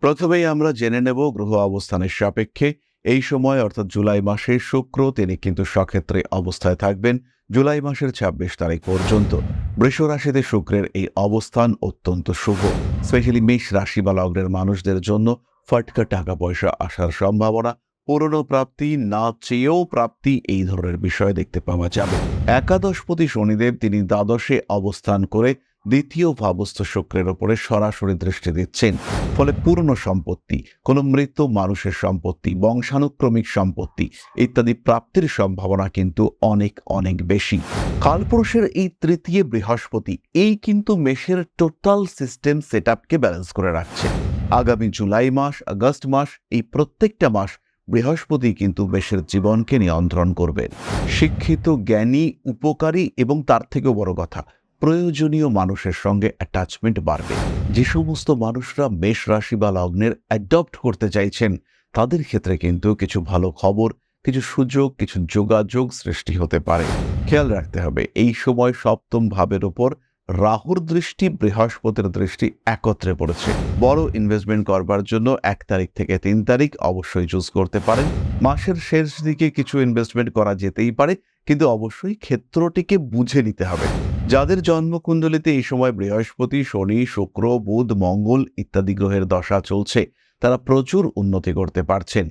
প্রথমেই আমরা জেনে নেব গ্রহ অবস্থানের সাপেক্ষে। এই সময়, অর্থাৎ জুলাই মাসে শুক্র, তিনি কিন্তু সক্ষেত্রে অবস্থায় থাকবেন। জুলাই মাসের ২৬ তারিখ পর্যন্ত। বৃষ রাশিতে শুক্রের এই অবস্থান অত্যন্ত শুভ। স্পেশালি মেষ রাশি বা লগ্নের মানুষদের জন্য ফটকা টাকা পয়সা আসার সম্ভাবনা। পুরনো প্রাপ্তি না চেয়েও প্রাপ্তি এই ধরনের বিষয় দেখতে পাওয়া যাবে। একাদশপতি শনিদেব, তিনি দ্বাদশে অবস্থান করে দ্বিতীয় ভাবস্থ শুক্রের ওপরে সরাসরি দৃষ্টি দিচ্ছেন। ফলে পুরনো সম্পত্তি, কোনো মৃত মানুষের সম্পত্তি, বংশানুক্রমিক সম্পত্তি ইত্যাদি প্রাপ্তির সম্ভাবনা কিন্তু অনেক অনেক বেশি। কালপুরুষের এই তৃতীয় বৃহস্পতি, এই কিন্তু মেষের টোটাল সিস্টেম সেট আপকে ব্যালেন্স করে রাখছে। আগামী জুলাই মাস, আগস্ট মাস, এই প্রত্যেকটা মাস বৃহস্পতি কিন্তু মেষের জীবনকে নিয়ন্ত্রণ করবেন শিক্ষিত, জ্ঞানী, উপকারী এবং তার থেকেও বড় কথা প্রয়োজনীয় মানুষের সঙ্গে অ্যাটাচমেন্ট বাড়বে। যে সমস্ত মানুষরা মেষ রাশি বা লগ্নের অ্যাডপ্ট করতে চাইছেন, তাদের ক্ষেত্রে কিন্তু কিছু ভালো খবর, কিছু সুযোগ, কিছু যোগাযোগ সৃষ্টি হতে পারে। খেয়াল রাখতে হবে, এই সময় সপ্তম ভাবের ওপর রাহুর দৃষ্টি বৃহস্পতির দৃষ্টি একত্রে পড়েছে। বড় ইনভেস্টমেন্ট করবার জন্য এক তারিখ থেকে তিন তারিখ অবশ্যই চুজ করতে পারেন। মাসের শেষ দিকে কিছু ইনভেস্টমেন্ট করা যেতেই পারে, কিন্তু অবশ্যই ক্ষেত্রটিকে বুঝে নিতে হবে। যাদের জন্মকুণ্ডলিতে এই সময় বৃহস্পতি, শনি, শুক্র, বুধ, মঙ্গল ইত্যাদি গ্রহের দশা চলছে, তারা প্রচুর উন্নতি করতে পারছেন।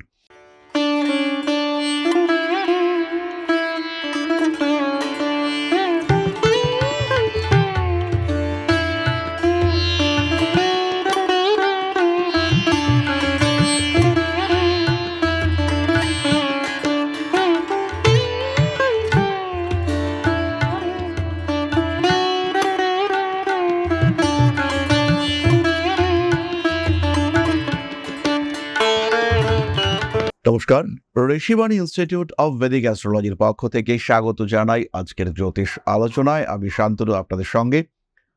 নমস্কার। ঋষিবাণী ইনস্টিটিউট অফ বেদিক অ্যাস্ট্রোলজির পক্ষ থেকে স্বাগত জানাই আজকের জ্যোতিষ আলোচনায়। আমি শান্তনু, আপনাদের সঙ্গে।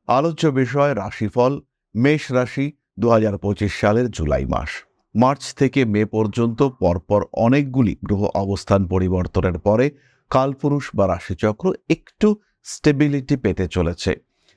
আলোচ্য বিষয়, রাশিফল, মেষ রাশি, দুহাজার পঁচিশ সালের জুলাই মাস। মার্চ থেকে মে পর্যন্ত পরপর অনেকগুলি গ্রহ অবস্থান পরিবর্তনের পরে কালপুরুষ বা রাশিচক্র একটু স্টেবিলিটি পেতে চলেছে।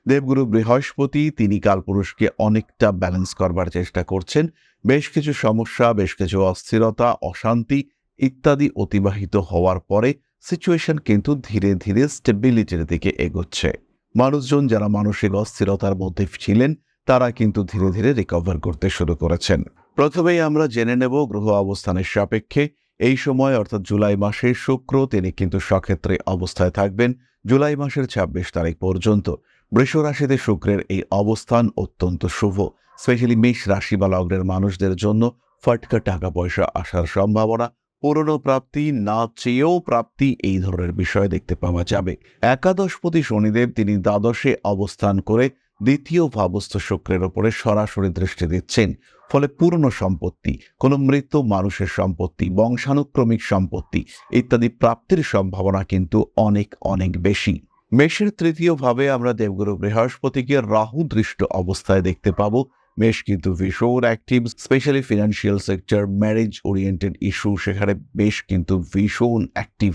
দেবগুরু বৃহস্পতি, তিনি কালপুরুষকে অনেকটা ব্যালেন্স করবার চেষ্টা করছেন। বেশ কিছু সমস্যা, বেশ কিছু অস্থিরতা, অশান্তি ইত্যাদি অতিবাহিত হওয়ার পরে সিচুয়েশন কিন্তু ধীরে ধীরে স্টেবিলিটির দিকে এগোচ্ছে। মানুষজন যারা মানসিক অস্থিরতার মধ্যে ছিলেন, তারা কিন্তু ধীরে ধীরে রিকভার করতে শুরু করেছেন। প্রথমেই আমরা জেনে নেব গ্রহ অবস্থানের সাপেক্ষে। এই সময়, অর্থাৎ জুলাই মাসে শুক্র, তিনি কিন্তু সক্ষেত্রে অবস্থায় থাকবেন, জুলাই মাসের ২৬ তারিখ পর্যন্ত। বৃষ রাশিতে শুক্রের এই অবস্থান অত্যন্ত শুভ। স্পেশালি মেষ রাশি বা লগ্নের মানুষদের জন্য ফটকা টাকা পয়সা আসার সম্ভাবনা, পুরনো প্রাপ্তি, না চেয়েও প্রাপ্তি এই ধরনের বিষয় দেখতে পাওয়া যাবে। একাদশপতি শনিদেব তিনি দ্বাদশে অবস্থান করে দ্বিতীয় ভাবস্থ শুক্রের ওপরে সরাসরি দৃষ্টি দিচ্ছেন। ফলে পুরনো সম্পত্তি, কোনো মৃত মানুষের সম্পত্তি, বংশানুক্রমিক সম্পত্তি ইত্যাদি প্রাপ্তির সম্ভাবনা কিন্তু অনেক অনেক বেশি। মেষের তৃতীয় ভাবে আমরা দেবগুরু বৃহস্পতিকে রাহু দৃষ্ট অবস্থায় দেখতে পাবো। মেষ কিন্তু ভীষণ active specially financial sector marriage oriented issue সেখানে বেশ কিন্তু ভীষণ অ্যাক্টিভ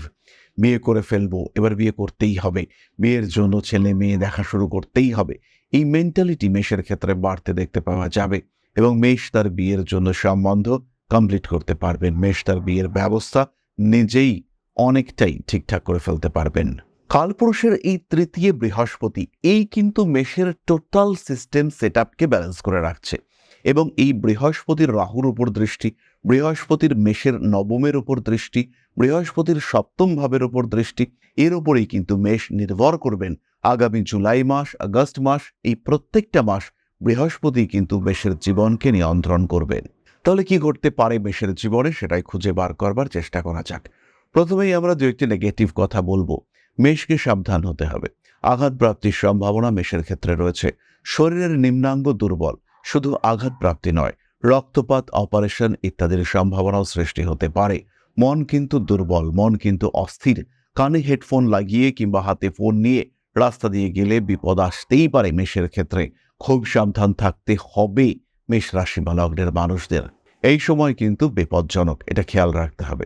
বিয়ে করে ফেলব, এবার বিয়ে করতেই হবে। বিয়ের জন্য ছেলে মেয়ে দেখা শুরু করতেই হবে। এই মেন্টালিটি মেষের ক্ষেত্রে বাড়তে দেখতে পাওয়া যাবে এবং মেষ তার বিয়ের জন্য সম্বন্ধ কমপ্লিট করতে পারবেন। মেষ তার বিয়ের ব্যবস্থা নিজেই অনেকটাই ঠিকঠাক করে ফেলতে পারবেন। কালপুরুষের এই তৃতীয় বৃহস্পতি, এই কিন্তু মেষের টোটাল সিস্টেম সেট আপকে ব্যালেন্স করে রাখছে। এবং এই বৃহস্পতির রাহুর উপর দৃষ্টি, বৃহস্পতির মেষের নবমের উপর দৃষ্টি, বৃহস্পতির সপ্তম ভাবের উপর দৃষ্টি, এর উপরেই কিন্তু মেষ নির্ভর করবেন। আগামী জুলাই মাস, আগস্ট মাস, এই প্রত্যেকটা মাস বৃহস্পতি কিন্তু মেষের জীবনকে নিয়ন্ত্রণ করবেন। তাহলে কি ঘটতে পারে মেষের জীবনে? সেটাই খুঁজে বার করবার চেষ্টা করা যাক। প্রথমেই আমরা দু একটি নেগেটিভ কথা বলব। মেষকে সাবধান হতে হবে। আঘাত প্রাপ্তির সম্ভাবনা মেষের ক্ষেত্রে রয়েছে। শরীরের নিম্নাঙ্গ দুর্বল, শুধু আঘাত প্রাপ্তি নয়, রক্তপাত, অপারেশন ইত্যাদির সম্ভাবনাও সৃষ্টি হতে পারে। মন কিন্তু দুর্বল, মন কিন্তু অস্থির। কানে হেডফোন লাগিয়ে কিংবা হাতে ফোন নিয়ে রাস্তা দিয়ে গেলে বিপদ আসতেই পারে মেষের ক্ষেত্রে। খুব সাবধান থাকতে হবে মেষ রাশি বা লগ্নের মানুষদের। এই সময় কিন্তু বিপজ্জনক, এটা খেয়াল রাখতে হবে।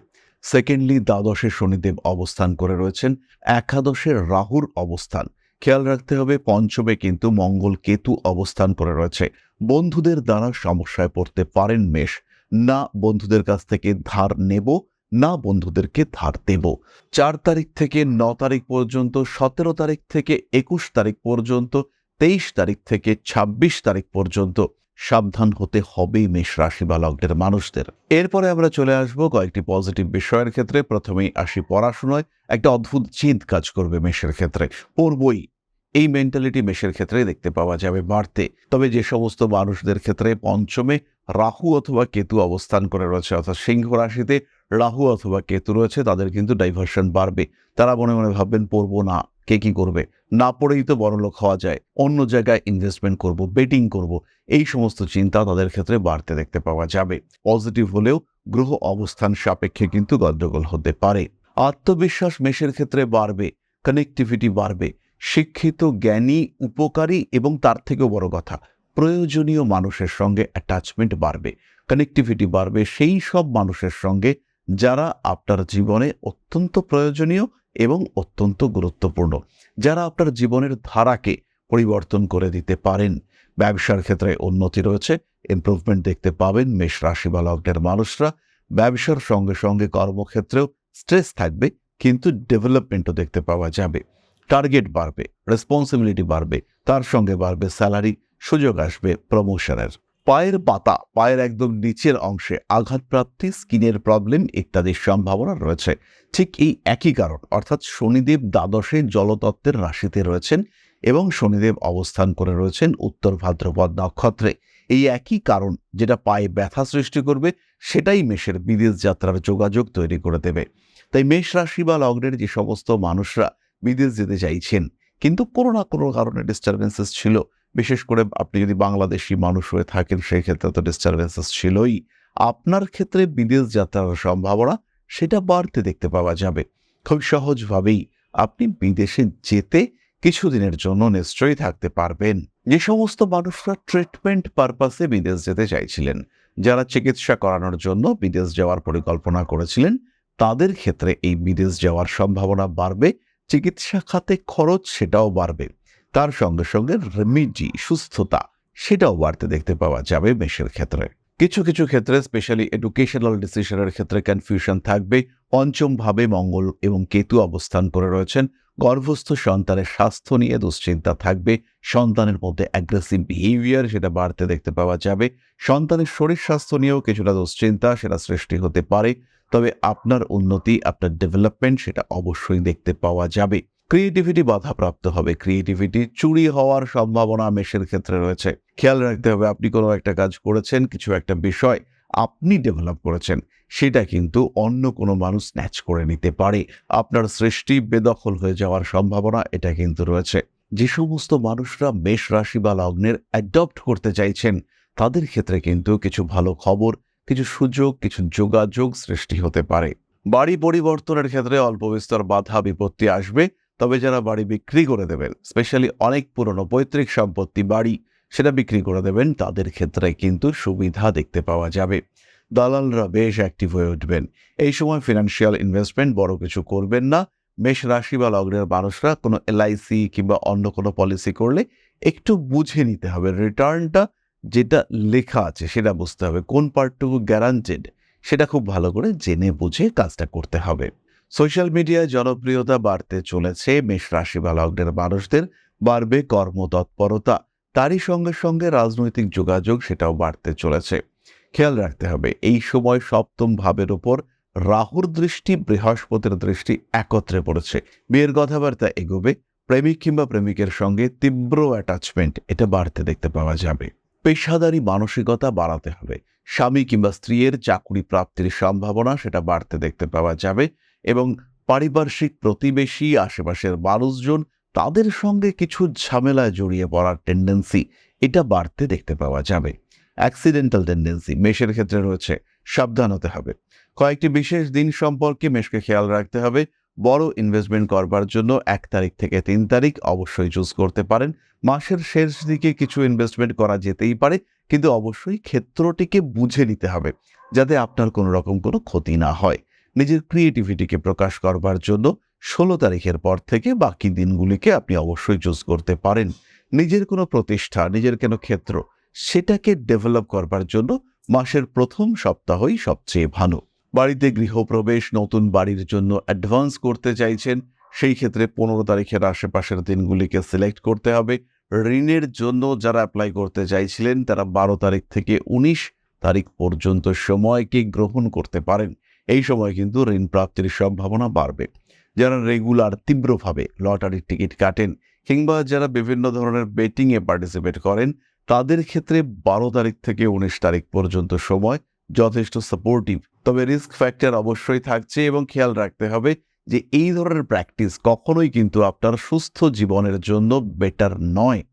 সেকেন্ডলি দ্বাদশে শনিদেব অবস্থান করে রয়েছেন। একাদশে রাহুর অবস্থান। খেয়াল রাখতে হবে, পঞ্চমে কিন্তু মঙ্গল কেতু অবস্থান করে রয়েছে। বন্ধুদের দ্বারা সমস্যায় পড়তে পারেন মেষ। না বন্ধুদের কাছ থেকে ধার নেব, না বন্ধুদেরকে ধার দেব। চার তারিখ থেকে ন তারিখ পর্যন্ত, সতেরো তারিখ থেকে একুশ তারিখ পর্যন্ত, তেইশ তারিখ থেকে ২৬ তারিখ পর্যন্ত সাবধান হতে হবে মেষ রাশি বা লগ্নের মানুষদের। এরপরে আমরা চলে আসব কয়েকটি পজিটিভ বিষয়ের ক্ষেত্রে। প্রথমেই আসি পড়াশোনায়। একটা অদ্ভুত চিন্ত কাজ করবে মেষের ক্ষেত্রে। পড়বই। এই মেন্টালিটি মেষের ক্ষেত্রে দেখতে পাওয়া যাবে বাড়তে। তবে যে সমস্ত মানুষদের ক্ষেত্রে পঞ্চমে রাহু অথবা কেতু অবস্থান করে রয়েছে, অর্থাৎ সিংহ রাশিতে রাহু অথবা কেতু রয়েছে, তাদের কিন্তু ডাইভার্সন বাড়বে। তারা মনে মনে ভাববেন পড়ব না, কে কি করবে? না পড়েই তো বড়লোক হওয়া যায়। অন্য জায়গায় ইনভেস্টমেন্ট করব বেটিং করব, এই সমস্ত চিন্তা তাদের ক্ষেত্রে বাড়তে দেখতে পাওয়া যাবে। পজিটিভ হলেও গ্রহ অবস্থান সাপেক্ষে কিন্তু গন্ডগোল হতে পারে। আত্মবিশ্বাস মেষের ক্ষেত্রে বাড়বে কানেক্টিভিটি বাড়বে। শিক্ষিত, জ্ঞানী, উপকারী এবং তার থেকেও বড় কথা, প্রয়োজনীয় মানুষের সঙ্গে অ্যাটাচমেন্ট বাড়বে কানেক্টিভিটি বাড়বে, সেই সব মানুষের সঙ্গে যারা আপনার জীবনে অত্যন্ত প্রয়োজনীয় এবং অত্যন্ত গুরুত্বপূর্ণ, যারা আপনার জীবনের ধারাকে পরিবর্তন করে দিতে পারেন। ব্যবসার ক্ষেত্রে উন্নতি রয়েছে ইমপ্রুভমেন্ট দেখতে পাবেন, মেষ রাশি বা লগ্নের মানুষরা। ব্যবসার সঙ্গে সঙ্গে কর্মক্ষেত্রেও স্ট্রেস থাকবে, কিন্তু ডেভেলপমেন্টও দেখতে পাওয়া যাবে। টার্গেট বাড়বে রেসপন্সিবিলিটি বাড়বে, তার সঙ্গে বাড়বে স্যালারি সুযোগ আসবে প্রমোশনের পায়ের পাতা, পায়ের একদম নিচের অংশে আঘাতপ্রাপ্তি, স্কিনের প্রবলেম ইত্যাদির সম্ভাবনা রয়েছে। ঠিক এই একই কারণ, অর্থাৎ শনিদেব দ্বাদশে জলতত্ত্বের রাশিতে রয়েছেন এবং শনিদেব অবস্থান করে রয়েছেন উত্তর ভাদ্রপদ নক্ষত্রে। এই একই কারণ যেটা পায়ে ব্যথা সৃষ্টি করবে, সেটাই মেষের বিদেশ যাত্রার যোগাযোগ তৈরি করে দেবে। তাই মেষ রাশি বা লগ্নের যে সমস্ত মানুষরা বিদেশ যেতে চাইছেন, কিন্তু কোনো না কোনো কারণে ডিস্টারবেন্সেস ছিল বিশেষ করে আপনি যদি বাংলাদেশি মানুষ হয়ে থাকেন, সেই ক্ষেত্রে তো ডিস্টারবেন্সেস ছিলই। আপনার ক্ষেত্রে বিদেশ যাত্রার সম্ভাবনা সেটা বাড়তে দেখতে পাওয়া যাবে। খুব সহজভাবেই আপনি বিদেশে যেতে কিছুদিনের জন্য নিশ্চয়ই থাকতে পারবেন। যে সমস্ত মানুষরা ট্রিটমেন্ট পারপাসে বিদেশ যেতে চাইছিলেন, যারা চিকিৎসা করানোর জন্য বিদেশ যাওয়ার পরিকল্পনা করেছিলেন, তাদের ক্ষেত্রে এই বিদেশ যাওয়ার সম্ভাবনা বাড়বে, চিকিৎসা খাতে খরচ সেটাও বাড়বে। তার সঙ্গে সঙ্গে রেমিজি সুস্থতা, সেটাও বাড়তে দেখতে পাওয়া যাবে মেষের ক্ষেত্রে। কিছু কিছু ক্ষেত্রে স্পেশালি এডুকেশনাল ডিসিশনের ক্ষেত্রে কনফিউশন থাকবে। পঞ্চম ভাবে মঙ্গল এবং কেতু অবস্থান করে রয়েছেন। গর্ভস্থ সন্তানের স্বাস্থ্য নিয়ে দুশ্চিন্তা থাকবে। সন্তানের মধ্যে অ্যাগ্রেসিভ বিহেভিয়ার সেটা বাড়তে দেখতে পাওয়া যাবে। সন্তানের শরীর স্বাস্থ্য নিয়েও কিছুটা দুশ্চিন্তা, সেটা সৃষ্টি হতে পারে। তবে আপনার উন্নতি, আপনার ডেভেলপমেন্ট সেটা অবশ্যই দেখতে পাওয়া যাবে। ক্রিয়েটিভিটি বাধাপ্রাপ্ত হবে। ক্রিয়েটিভিটি চুরি হওয়ার সম্ভাবনা মেষের ক্ষেত্রে রয়েছে। খেয়াল রাখতে হবে, আপনি কোনো একটা কাজ করেছেন, কিছু একটা বিষয় আপনি ডেভেলপ করেছেন, সেটা কিন্তু অন্য কোনো মানুষ স্ন্যাচ করে নিতে পারে। আপনার সৃষ্টি বেদখল হয়ে যাওয়ার সম্ভাবনা, এটা কিন্তু রয়েছে। যে সমস্ত মানুষরা মেষ রাশি বা লগ্নের অ্যাডপ্ট করতে চাইছেন, তাদের ক্ষেত্রে কিন্তু কিছু ভালো খবর, কিছু সুযোগ, কিছু যোগাযোগ সৃষ্টি হতে পারে। বাড়ি পরিবর্তনের ক্ষেত্রে অল্প বিস্তর বাধা বিপত্তি আসবে। তবে যারা বাড়ি বিক্রি করে দেবেন স্পেশালি অনেক পুরনো পৈতৃক সম্পত্তি বাড়ি, সেটা বিক্রি করে দেবেন, তাদের ক্ষেত্রে কিন্তু সুবিধা দেখতে পাওয়া যাবে। দালালরা বেশ অ্যাক্টিভ হয়ে উঠবেন। এই সময় ফিনান্সিয়াল ইনভেস্টমেন্ট বড় কিছু করবেন না। মেষ রাশি বা লগ্নের মানুষরা কোনো এলআইসি কিংবা অন্য কোনো পলিসি করলে একটু বুঝে নিতে হবে রিটার্নটা যেটা লেখা আছে, সেটা বুঝতে হবে। কোন পার্টটুকু গ্যারান্টেড সেটা খুব ভালো করে জেনে বুঝে কাজটা করতে হবে। সোশ্যাল মিডিয়ায় জনপ্রিয়তা বাড়তে চলেছে। মেষ রাশি বা লগ্নের মানুষদের বাড়বে কর্মতৎপরতা। তারই সঙ্গে সঙ্গে রাজনৈতিক যোগাযোগ সেটাও বাড়তে চলেছে। খেয়াল রাখতে হবে, এই সময় সপ্তম ভাবের ওপর রাহুর দৃষ্টি, বৃহস্পতির দৃষ্টি একত্রে পড়েছে। বিয়ের কথাবার্তা এগোবে, প্রেমিক কিংবা প্রেমিকের সঙ্গে তীব্র অ্যাটাচমেন্ট এটা বাড়তে দেখতে পাওয়া যাবে। পেশাদারি মানসিকতা বাড়াতে হবে, স্বামী কিংবা স্ত্রীর চাকুরি প্রাপ্তির সম্ভাবনা সেটা বাড়তে দেখতে পাওয়া যাবে। এবং পারিপার্শ্বিক প্রতিবেশী, আশেপাশের মানুষজন তাদের সঙ্গে কিছু ঝামেলায় জড়িয়ে পড়ার টেন্ডেন্সি এটা বাড়তে দেখতে পাওয়া যাবে। অ্যাক্সিডেন্টাল টেন্ডেন্সি মেষের ক্ষেত্রে রয়েছে, সাবধান হতে হবে। কয়েকটি বিশেষ দিন সম্পর্কে মেষকে খেয়াল রাখতে হবে। বড় ইনভেস্টমেন্ট করবার জন্য এক তারিখ থেকে তিন তারিখ অবশ্যই চুজ করতে পারেন। মাসের শেষ দিকে কিছু ইনভেস্টমেন্ট করা যেতেই পারে, কিন্তু অবশ্যই ক্ষেত্রটিকে বুঝে নিতে হবে, যাতে আপনার কোনো রকম কোনো ক্ষতি না হয়। নিজের ক্রিয়েটিভিটিকে প্রকাশ করবার জন্য ষোলো তারিখের পর থেকে বাকি দিনগুলিকে আপনি অবশ্যই চুজ করতে পারেন। নিজের কোনো প্রতিষ্ঠা, নিজের কোনো ক্ষেত্র, সেটাকে ডেভেলপ করবার জন্য মাসের প্রথম সপ্তাহই সবচেয়ে ভালো। বাড়িতে গৃহপ্রবেশ, নতুন বাড়ির জন্য অ্যাডভান্স করতে চাইছেন, সেই ক্ষেত্রে পনেরো তারিখের আশেপাশের দিনগুলিকে সিলেক্ট করতে হবে। ঋণের জন্য যারা অ্যাপ্লাই করতে চাইছিলেন, তারা বারো তারিখ থেকে উনিশ তারিখ পর্যন্ত সময়কে গ্রহণ করতে পারেন। এই সময় কিন্তু ঋণ প্রাপ্তির সম্ভাবনা বাড়বে। যারা রেগুলার তীব্রভাবে লটারির টিকিট কাটেন কিংবা যারা বিভিন্ন ধরনের বেটিংয়ে পার্টিসিপেট করেন, তাদের ক্ষেত্রে বারো তারিখ থেকে উনিশ তারিখ পর্যন্ত সময় যথেষ্ট সাপোর্টিভ তবে রিস্ক ফ্যাক্টর অবশ্যই থাকছে এবং খেয়াল রাখতে হবে যে এই ধরনের প্র্যাকটিস কখনোই কিন্তু আপনার সুস্থ জীবনের জন্য বেটার নয়।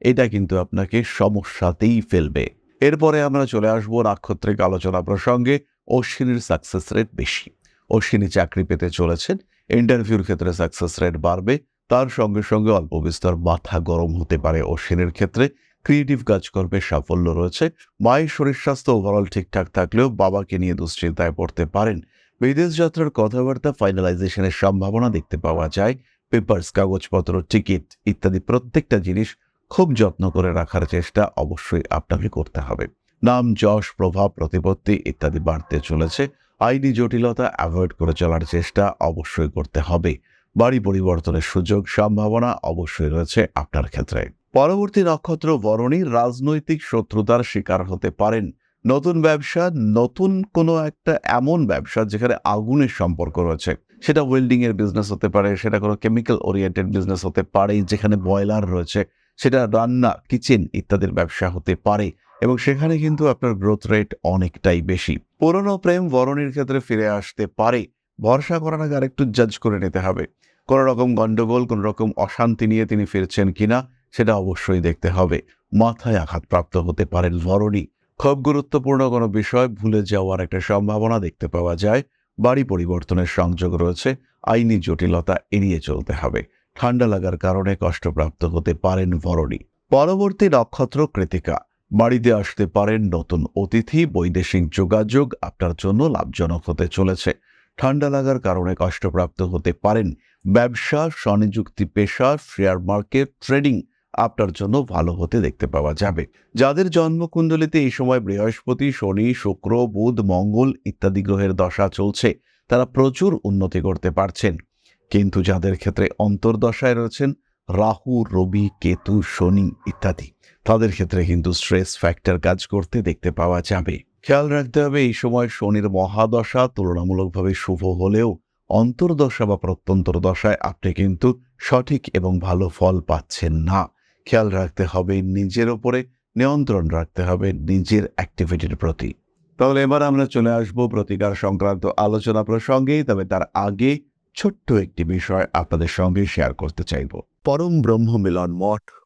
এটা কিন্তু আপনাকে সমস্যাতেই ফেলবে। এরপরে আমরা চলে আসব নাক্ষত্রিক আলোচনা প্রসঙ্গে। অশ্বিনীর সাকসেস রেট বেশি। অশ্বিনী চাকরি পেতে চলেছেন ইন্টারভিউর ক্ষেত্রে সাকসেস রেট বাড়বে, তার সঙ্গে সঙ্গে অল্প বিস্তর মাথা গরম হতে পারে অশ্বিনীর ক্ষেত্রে। ক্রিয়েটিভ কাজকর্মে সাফল্য রয়েছে। মায়ের শরীর স্বাস্থ্য ওভারঅল ঠিকঠাক থাকলেও বাবাকে নিয়ে দুশ্চিন্তায় পড়তে পারেন। বিদেশ যাত্রার কথাবার্তা ফাইনালাইজেশনের সম্ভাবনা দেখতে পাওয়া যায়। পেপার্স কাগজপত্র টিকিট ইত্যাদি প্রত্যেকটা জিনিস খুব যত্ন করে রাখার চেষ্টা অবশ্যই আপনাকে করতে হবে। নাম, যশ, প্রভাব, প্রতিপত্তি ইত্যাদি বাড়তে চলেছে। আইনি জটিলতা অ্যাভয়েড করে চলার চেষ্টা অবশ্যই করতে হবে। বাড়ি পরিবর্তনের সুযোগ, সম্ভাবনা অবশ্যই রয়েছে আপনার ক্ষেত্রে। পরবর্তী নক্ষত্র বরণী রাজনৈতিক শত্রুতার শিকার হতে পারেন। নতুন ব্যবসা, নতুন কোনো একটা এমন ব্যবসা যেখানে আগুনের সম্পর্ক রয়েছে। সেটা ওয়েল্ডিং এর বিজনেস হতে পারে, সেটা কোনো কেমিক্যাল ওরিয়েন্টেড বিজনেস হতে পারে, যেখানে বয়লার রয়েছে, সেটা রান্না কিচেন ইত্যাদির ব্যবসা হতে পারে। এবং সেখানে কিন্তু আপনার গ্রোথ রেট অনেকটাই বেশি। পুরনো প্রেম বরণীর ক্ষেত্রে ফিরে আসতে পারে। ভরসা করার আগে আরেকটু জাজ করে নিতে হবে। কোনো রকম গন্ডগোল, কোনো রকম অশান্তি নিয়ে তিনি ফিরছেন কিনা, সেটা অবশ্যই দেখতে হবে। মাথায় আঘাতপ্রাপ্ত হতে পারেন বরণী। খুব গুরুত্বপূর্ণ কোনো বিষয় ভুলে যাওয়ার একটা সম্ভাবনা দেখতে পাওয়া যায়। বাড়ি পরিবর্তনের সংযোগ রয়েছে। আইনি জটিলতা এড়িয়ে চলতে হবে। ঠান্ডা লাগার কারণে কষ্টপ্রাপ্ত হতে পারেন ভরণী পরবর্তী নক্ষত্র কৃতিকা। বাড়িতে আসতে পারেন নতুন অতিথি, বৈদেশিক যোগাযোগ আপনার জন্য লাভজনক হতে চলেছে। ঠান্ডা লাগার কারণে কষ্টপ্রাপ্ত হতে পারেন। ব্যবসা, স্বনিযুক্তি পেশা, শেয়ার মার্কেট, ট্রেডিং আপনার জন্য ভালো হতে দেখতে পাওয়া যাবে। যাদের জন্মকুণ্ডলিতে এই সময় বৃহস্পতি, শনি, শুক্র, বুধ, মঙ্গল ইত্যাদি গ্রহের দশা চলছে, তারা প্রচুর উন্নতি করতে পারছেন। কিন্তু যাদের ক্ষেত্রে অন্তর্দশায় রয়েছেন রাহু, রবি, কেতু, শনি ইত্যাদি। তাদের ক্ষেত্রে কিন্তু স্ট্রেস ফ্যাক্টর কাজ করতে দেখতে পাওয়া যাবে। খেয়াল রাখতে হবে, এই সময় শনির মহাদশা তুলনামূলকভাবে শুভ হলেও অন্তর্দশা বা প্রত্যন্তর দশায় আপনি কিন্তু সঠিক এবং ভালো ফল পাচ্ছেন না। খেয়াল রাখতে হবে, নিজের ওপরে নিয়ন্ত্রণ রাখতে হবে নিজের অ্যাক্টিভিটির প্রতি। তাহলে এবার আমরা চলে আসব প্রতিকার সংক্রান্ত আলোচনা প্রসঙ্গে তবে তার আগে ছোট্ট একটি বিষয় আপনাদের সঙ্গে শেয়ার করতে চাইব। পরম ব্রহ্ম মিলন মঠ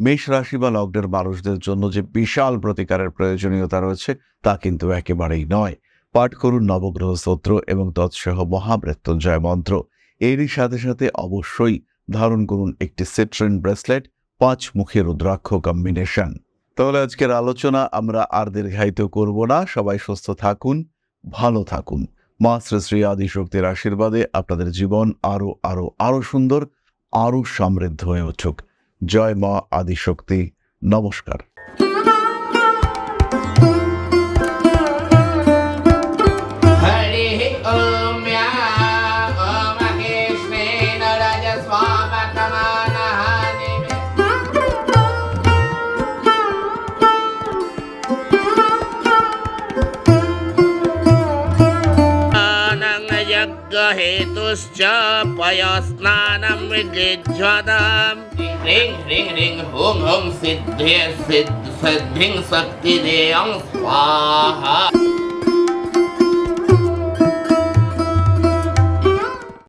মেষ রাশি বা লগ্নের মানুষদের জন্য যে বিশাল প্রতিকারের প্রয়োজনীয়তা রয়েছে, তা কিন্তু একেবারেই নয়। পাঠ করুন নবগ্রহ স্তোত্র এবং তৎসহ মহামৃত্যুঞ্জয় মন্ত্র। এরই সাথে সাথে অবশ্যই ধারণ করুন একটি সিট্রেন ব্রেসলেট পাঁচ মুখী রুদ্রাক্ষ কম্বিনেশন তাহলে আজকের আলোচনা আমরা আর দীর্ঘায়িত করব না। সবাই সুস্থ থাকুন, ভালো থাকুন। মা শ্রী শ্রী আদিশক্তির আশীর্বাদে আপনাদের জীবন আরও আরও আরও সুন্দর আরও সমৃদ্ধ হয়ে উঠুক। জয় মা আদিশক্তি নমস্কার हरिः ॐ या ॐ महेश्वेन रजस्वामकमानः यज्ञहेतुश्च पयस्नानं विजिज्वदाम् ring ring ring hung hung siddhe siddh siddhing sakti deyang swaha